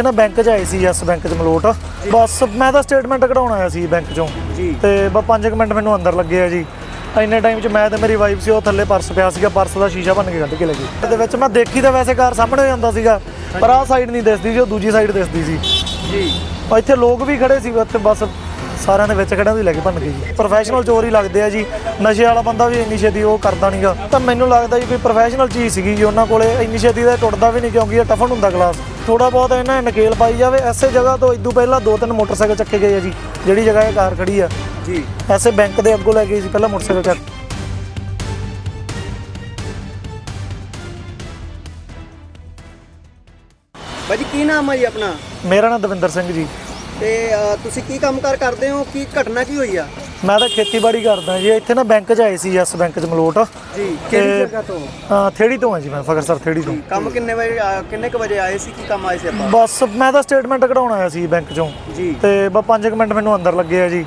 ਇੱਥੇ ਨਾ ਬੈਂਕ 'ਚ ਆਏ ਸੀ ਯੈਸ ਬੈਂਕ 'ਚ ਮਲੋਟ। ਬਸ ਮੈਂ ਤਾਂ ਸਟੇਟਮੈਂਟ ਕਢਾਉਣ ਆਇਆ ਸੀ ਬੈਂਕ 'ਚੋਂ। ਜੀ। ਤੇ ਬਸ 5 ਮਿੰਟ ਮੈਨੂੰ ਅੰਦਰ ਲੱਗੇ ਆ ਜੀ। ਇੰਨੇ ਟਾਈਮ 'ਚ ਮੈਂ ਤੇ ਮੇਰੀ ਵਾਈਫ ਸੀ ਉਹ ਥੱਲੇ ਪਰਸ ਪਿਆ ਸੀਗਾ ਪਰਸ ਦਾ ਸ਼ੀਸ਼ਾ ਭੰਨ ਕੇ ਕੱਢ ਕੇ ਲੱਗੀ ਇਹਦੇ ਵਿੱਚ ਮੈਂ ਦੇਖੀ ਤਾਂ ਵੈਸੇ ਕਾਰ ਸਾਹਮਣੇ ਹੋ ਜਾਂਦਾ ਸੀਗਾ ਪਰ ਆਹ ਸਾਈਡ ਨਹੀਂ ਦਿਸਦੀ ਸੀ ਉਹ ਦੂਜੀ ਸਾਈਡ ਦਿਸਦੀ ਸੀ। ਜੀ। ਇੱਥੇ ਲੋਕ ਵੀ ਖੜੇ ਸੀ ਉੱਥੇ ਬਸ ਸਾਰਿਆਂ ਦੇ ਵਿੱਚ ਖੜਿਆਂ ਦੀ ਲੈ ਕੇ ਭੰਨ ਗਈ ਜੀ। ਪ੍ਰੋਫੈਸ਼ਨਲ ਚੋਰ ਹੀ ਲੱਗਦੇ ਆ ਜੀ। ਨਸ਼ੇ ਵਾਲਾ ਬੰਦਾ ਵੀ ਇੰਨੀ ਛੇਤੀ ਉਹ ਕਰਦਾ ਨਹੀਂਗਾ ਤਾਂ ਮੈਨੂੰ ਲੱਗਦਾ ਜੀ ਕੋਈ ਪ੍ਰੋਫੈਸ਼ਨਲ ਚੀਜ਼ ਸੀਗੀ ਜੀ ਉਹਨਾਂ ਕੋਲੇ ਇੰਨੀ ਛੇਤੀ ਦਾ ਟੁੱਟਦਾ ਵੀ ਨਹੀਂ ਕਿਉਂਕਿ ਇਹ ਟਫਨ ਹੁੰਦਾ ਗਲਾਸ ਥੋੜਾ ਬਹੁਤ ਇਹਨਾਂ ਨੇ ਨਕੇਲ ਪਾਈ ਜਾਵੇ ਐਸੇ ਜਗ੍ਹਾ ਤੋਂ ਇਦੋਂ ਪਹਿਲਾਂ ਦੋ ਤਿੰਨ ਮੋਟਰਸਾਈਕਲ ਚੱਕੇ ਗਏ ਆ ਜੀ ਜਿਹੜੀ ਜਗ੍ਹਾ ਇਹ ਕਾਰ ਖੜੀ ਆ। ਜੀ। ਐਸੇ ਬੈਂਕ ਦੇ ਅੱਗੋਂ ਲੈ ਗਏ ਸੀ ਪਹਿਲਾਂ ਮੋਟਰਸਾਈਕਲ ਚੱਕ। ਭਾਜੀ ਕੀ ਨਾਮ ਹੈ ਜੀ ਆਪਣਾ? ਮੇਰਾ ਨਾਮ ਦਵਿੰਦਰ ਸਿੰਘ ਜੀ। ਤੇ ਅ, ਤੁਸੀਂ ਕੀ ਕੰਮਕਾਰ ਕਰਦੇ ਹੋ? ਕੀ ਘਟਨਾ ਕੀ ਹੋਈ ਆ? ਮੈਂ ਤਾਂ ਖੇਤੀਬਾੜੀ ਕਰਦਾ ਜੀ ਇੱਥੇ ਨਾ ਬੈਂਕ 'ਚ ਆਏ ਸੀ ਯੈਸ ਬੈਂਕ 'ਚ ਮਲੋਟ। ਜੀ ਕਿਹੜੀ ਜਗ੍ਹਾ ਤੋਂ? ਅਹ ਥੇੜੀ ਤੋਂ ਆ ਜੀ ਮੈਂ ਫਗਰ ਸਰ ਥੇੜੀ ਤੋਂ। ਕੰਮ ਕਿੰਨੇ ਵਜੇ ਆ- ਕਿੰਨੇ ਕ ਵਜੇ ਆਏ ਸੀ ਕੀ ਕੰਮ ਆਏ ਸੀ ਆਪਾਂ? ਬਸ ਮੈਂ ਤਾਂ ਸਟੇਟਮੈਂਟ ਕਢਾਉਣ ਆਇਆ ਸੀ ਬੈਂਕ 'ਚੋਂ। ਜੀ। ਤੇ ਬਸ 5 ਮਿੰਟ ਮੈਨੂੰ ਅੰਦਰ ਲੱਗੇ ਆ ਜੀ।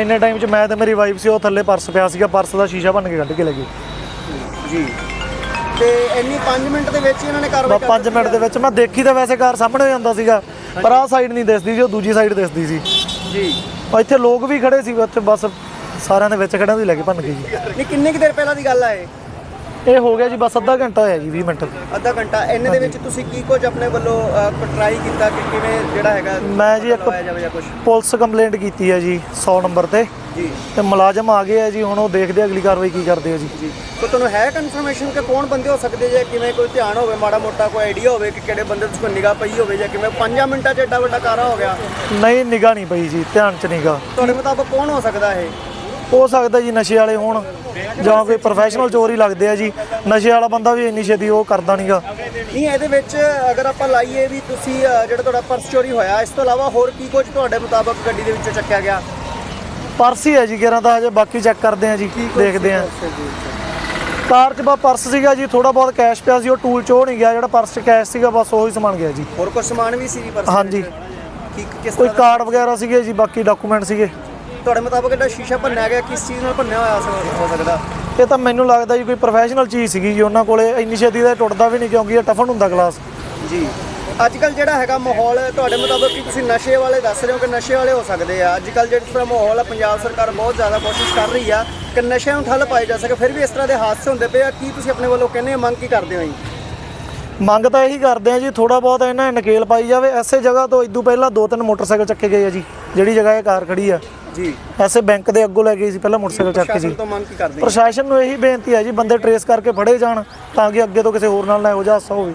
ਇੰਨੇ ਟਾਈਮ 'ਚ ਮੈਂ ਤੇ ਮੇਰੀ ਵਾਈਫ ਸੀ ਉਹ ਥੱਲੇ ਪਰਸ ਪਿਆ ਸੀਗਾ ਪਰਸ ਦਾ ਸ਼ੀਸ਼ਾ ਭੰਨ ਕੇ ਕੱਢ ਕੇ ਲੱਗੀ ਜੀ। ਤੇ ਇੰਨੀ 5 ਮਿੰਟ ਦੇ ਵਿੱਚ ਹੀ ਇਹਨਾਂ ਨੇ ਕਾਰਵਾਈ ਬਸ 5 ਮਿੰਟ ਦੇ ਵਿੱਚ ਮੈਂ ਦੇਖੀ ਤਾਂ ਵੈਸੇ ਕਾਰ ਸਾਹਮਣੇ ਹੋ ਜਾਂਦਾ ਸੀਗਾ ਪਰ ਆਹ ਸਾਈਡ ਨਹੀਂ ਦਿਸਦੀ ਸੀ ਉਹ ਦੂਜੀ ਸਾਈਡ ਦਿਸਦੀ ਸੀ। ਜੀ। ਉਹ ਇੱਥੇ ਲੋਕ ਵੀ ਖੜੇ ਸੀ ਉੱਥੇ ਬਸ ਸਾਰਿਆਂ ਦੇ ਵਿੱਚ ਖੜਿਆਂ ਦੀ ਲੈ ਕੇ ਭੰਨ ਗਈ ਜੀ। ਨਹੀਂ ਕਿੰਨੇ ਕੁ ਦੇਰ ਪਹਿਲਾਂ ਦੀ ਗੱਲ ਆ ਇਹ? ਇਹ ਹੋ ਗਿਆ ਜੀ ਬਸ ਅੱਧਾ ਘੰਟਾ ਹੋਇਆ ਜੀ 20 ਮਿੰਟ। ਅੱਧਾ ਘੰਟਾ। ਇੰਨੇ ਦੇ ਵਿੱਚ ਤੁਸੀਂ ਕੀ ਕੁਝ ਆਪਣੇ ਵੱਲੋਂ ਟਰਾਈ ਕੀਤਾ ਕਿ ਕਿਵੇਂ ਜਿਹੜਾ ਹੈਗਾ ਮੈਂ ਜੀ ਇੱਕ ਪੁਲਿਸ ਕੰਪਲੇਂਟ ਕੀਤੀ ਹੈ ਜੀ 100 ਨੰਬਰ ਤੇ। ਜੀ। ਤੇ ਮੁਲਾਜ਼ਮ ਆ ਗਏ ਆ ਜੀ ਹੁਣ ਉਹ ਦੇਖਦੇ ਆ ਅਗਲੀ ਕਾਰਵਾਈ ਕੀ ਕਰਦੇ ਆ ਜੀ। ਜੀ। ਤੁਹਾਨੂੰ ਹੈ ਕਨਫਰਮੇਸ਼ਨ ਕਿ ਕੌਣ ਬੰਦੇ ਹੋ ਸਕਦੇ ਜੇ ਕਿਵੇਂ ਕੋਈ ਧਿਆਨ ਹੋਵੇ ਮਾੜਾ ਮੋਟਾ ਕੋਈ ਆਈਡੀਆ ਹੋਵੇ ਕਿ ਕਿਹੜੇ ਬੰਦੇ ਤੁਸੀਂ ਕੋਈ ਨਿਗਾਹ ਪਈ ਹੋਵੇ ਜਾਂ ਕਿਵੇਂ? 5 ਮਿੰਟਾਂ 'ਚ ਐਡਾ ਵੱਡਾ ਕਾਰਾ ਹੋ ਗਿਆ। ਨਹੀਂ ਨਿਗਾਹ ਨਹੀਂ ਪਈ ਜੀ ਧਿਆਨ ਚ ਨਿਗਾਹ। ਤੁਹਾਡੇ ਮੁਤਾਬਕ ਕੌਣ ਹੋ ਸਕਦਾ ਇਹ? ਹੋ ਸਕਦਾ ਜੀ ਨਸ਼ੇ ਵਾਲੇ ਹੋਣ ਜਾਂ ਕੋਈ ਪ੍ਰੋਫੈਸ਼ਨਲ ਚੋਰ ਹੀ ਲੱਗਦੇ ਆ ਜੀ। ਨਸ਼ੇ ਵਾਲਾ ਬੰਦਾ ਵੀ ਇੰਨੀ ਛੇਤੀ ਉਹ ਕਰਦਾ ਨਹੀਂਗਾ ਨਹੀਂ ਇਹਦੇ ਵਿੱਚ ਅਗਰ ਆਪਾਂ ਲਾਈਏ ਵੀ ਤੁਸੀਂ ਅ, ਜਿਹੜਾ ਤੁਹਾਡਾ ਪਰਸ ਚੋਰੀ ਹੋਇਆ ਇਸ ਤੋਂ ਇਲਾਵਾ ਹੋਰ ਕੀ ਕੁਝ ਤੁਹਾਡੇ ਮੁਤਾਬਕ ਗੱਡੀ ਦੇ ਵਿੱਚੋਂ ਚੱਕਿਆ ਗਿਆ? ਪਰਸ ਹੀ ਹੈ ਜੀ ਕਿਰਾਂ ਤਾਂ ਹਜੇ ਬਾਕੀ ਚੈੱਕ ਕਰਦੇ ਆ ਜੀ ਦੇਖਦੇ ਆ ਕਾਰ 'ਚ ਬਸ ਪਰਸ ਸੀਗਾ ਜੀ ਥੋੜਾ ਬਹੁਤ ਕੈਸ਼ ਪਿਆ ਸੀ ਉਹ ਟੂਲ 'ਚ ਉਹ ਨਹੀਂ ਗਿਆ ਜਿਹੜਾ ਪਰਸ 'ਚ ਕੈਸ਼ ਸੀਗਾ ਬਸ ਉਹੀ ਸਮਾਨ ਗਿਆ ਜੀ। ਹੋਰ ਕੁਝ ਸਮਾਨ ਵੀ ਸੀ ਜੀ ਪਰਸ ਦੇ ਹਾਂਜੀ। ਕੋਈ ਦਾ- ਕਾਰਡ ਵਗੈਰਾ ਸੀਗੇ ਜੀ ਬਾਕੀ ਡਾਕੂਮੈਂਟ ਸੀਗੇ। ਤੁਹਾਡੇ ਮੁਤਾਬਕ ਇਹਦਾ ਸ਼ੀਸ਼ਾ ਭੰਨਿਆ ਗਿਆ ਕਿਸ ਚੀਜ਼ ਨਾਲ ਭੰਨਿਆ ਹੋਇਆ ਹੋ ਸਕਦਾ? ਇਹ ਤਾਂ ਮੈਨੂੰ ਲੱਗਦਾ ਜੀ ਕੋਈ ਪ੍ਰੋਫੈਸ਼ਨਲ ਚੀਜ਼ ਸੀਗੀ ਜੀ ਉਹਨਾਂ ਕੋਲੇ ਇੰਨੀ ਛੇਤੀ ਦਾ ਟੁੱਟਦਾ ਵੀ ਨਹੀਂ ਕਿਉਂਕਿ ਇਹ ਟਫਨ ਹੁੰਦਾ ਗਲਾਸ ਜੀ। ਅੱਜ ਕੱਲ ਜਿਹੜਾ ਹੈਗਾ ਮਾਹੌਲ ਤੁਹਾਡੇ ਮੁਤਾਬਕ ਕੀ ਤੁਸੀਂ ਨਸ਼ੇ ਵਾਲੇ ਦੱਸ ਰਹੇ ਹੋ ਕਿ ਨਸ਼ੇ ਵਾਲੇ ਹੋ ਸਕਦੇ ਆ? ਅੱਜ ਕੱਲ ਜਿਹੜਾ ਤਰ੍ਹਾਂ ਮਾਹੌਲ ਆ ਪੰਜਾਬ ਸਰਕਾਰ ਬਹੁਤ ਜ਼ਿਆਦਾ ਕੋਸ਼ਿਸ਼ ਕਰ ਰਹੀ ਆ ਕਿ ਨਸ਼ਿਆਂ ਨੂੰ ਠੱਲ ਪਾਈ ਜਾ ਸਕੇ। ਫਿਰ ਵੀ ਇਸ ਤਰ੍ਹਾਂ ਦੇ ਹਾਦਸੇ ਹੁੰਦੇ ਪਏ ਆ। ਕੀ ਤੁਸੀਂ ਆਪਣੇ ਵੱਲੋਂ ਕਹਿੰਦੇ ਹੋ? ਮੰਗ ਕੀ ਕਰਦੇ ਹੋ ਜੀ? ਮੰਗ ਤਾਂ ਇਹੀ ਕਰਦੇ ਆ ਜੀ ਥੋੜਾ ਬਹੁਤ ਇਹਨਾਂ ਨੇ ਨਕੇਲ ਪਾਈ ਜਾਵੇ। ਐਸੇ ਜਗ੍ਹਾ ਤੋਂ ਇਦੋਂ ਪਹਿਲਾਂ ਦੋ ਤਿੰਨ ਮੋਟਰਸਾਈਕਲ ਚੱਕੇ ਗਏ ਆ ਜੀ ਜਿਹੜੀ ਜਗ੍ਹਾ ਇਹ ਕਾਰ ਖੜੀ ਆ। ਜੀ। ਐਸੇ ਬੈਂਕ ਦੇ ਅੱਗੋਂ ਲੈ ਗਏ ਸੀ ਪਹਿਲਾਂ ਮੋਟਰਸਾਈਕਲ ਚੱਕ ਕੇ ਜੀ। ਤੋਂ ਮੰਗ ਕੀ ਕਰਦੇ ਹੋ? ਪ੍ਰਸ਼ਾਸਨ ਨੂੰ ਇਹੀ ਬੇਨਤੀ ਹੈ ਜੀ ਬੰਦੇ ਟਰੇਸ ਕਰਕੇ ਫੜੇ ਜਾਣ ਤਾਂ ਕਿ ਅੱਗੇ ਤੋਂ ਕਿਸੇ ਹੋਰ ਨਾਲ ਨਾ ਇਹੋ ਜਿਹਾ ਹਾਦਸਾ ਹੋਵੇ।